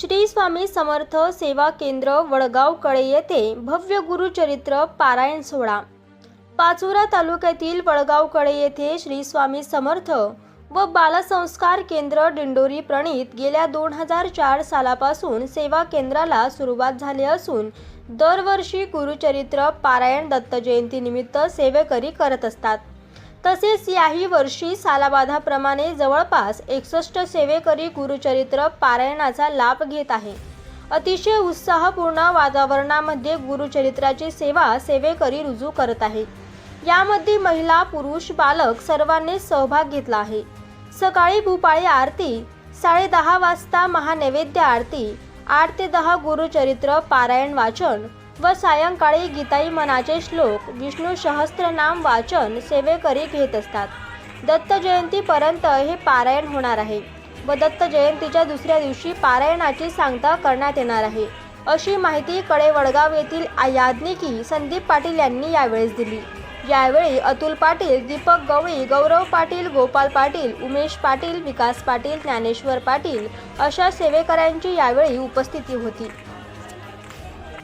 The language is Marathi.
श्री स्वामी समर्थ सेवा केंद्र वडगाव कळे येथे भव्य गुरुचरित्र पारायण सोहळा. पाचोरा तालुक्यातील वडगाव कळे येथे श्री स्वामी समर्थ व बालसंस्कार केंद्र दिंडोरी प्रणीत गेल्या दोन हजार चार सालापासून सेवा केंद्राला सुरुवात झाली असून दरवर्षी गुरुचरित्र पारायण दत्त जयंतीनिमित्त सेवेकरी करत असतात. तसेच याही वर्षी सालाबाधाप्रमाणे जवळपास एकसष्ट सेवेकरी गुरुचरित्र पारायणाचा लाभ घेत आहे. अतिशय उत्साहपूर्ण वातावरणामध्ये गुरुचरित्राची सेवा सेवेकरी रुजू करत आहे. यामध्ये महिला पुरुष बालक सर्वांनी सहभाग घेतला आहे. सकाळी भूपाळी आरती साडेदहा वाजता महानैवेद्य आरती आठ ते दहा गुरुचरित्र पारायण वाचन व सायंकाळी गीताई मनाचे श्लोक विष्णू सहस्त्रनाम वाचन सेवेकरी घेत असतात. दत्त जयंतीपर्यंत हे पारायण होणार आहे व दत्त जयंतीच्या दुसऱ्या दिवशी पारायणाची सांगता करण्यात येणार आहे. अशी माहिती कडे वडगाव येथील याज्ञिकी संदीप पाटील यांनी यावेळेस दिली. यावेळी अतुल पाटील दीपक गवळी गौरव पाटील गोपाल पाटील उमेश पाटील विकास पाटील ज्ञानेश्वर पाटील अशा सेवेकऱ्यांची यावेळी उपस्थिती होती.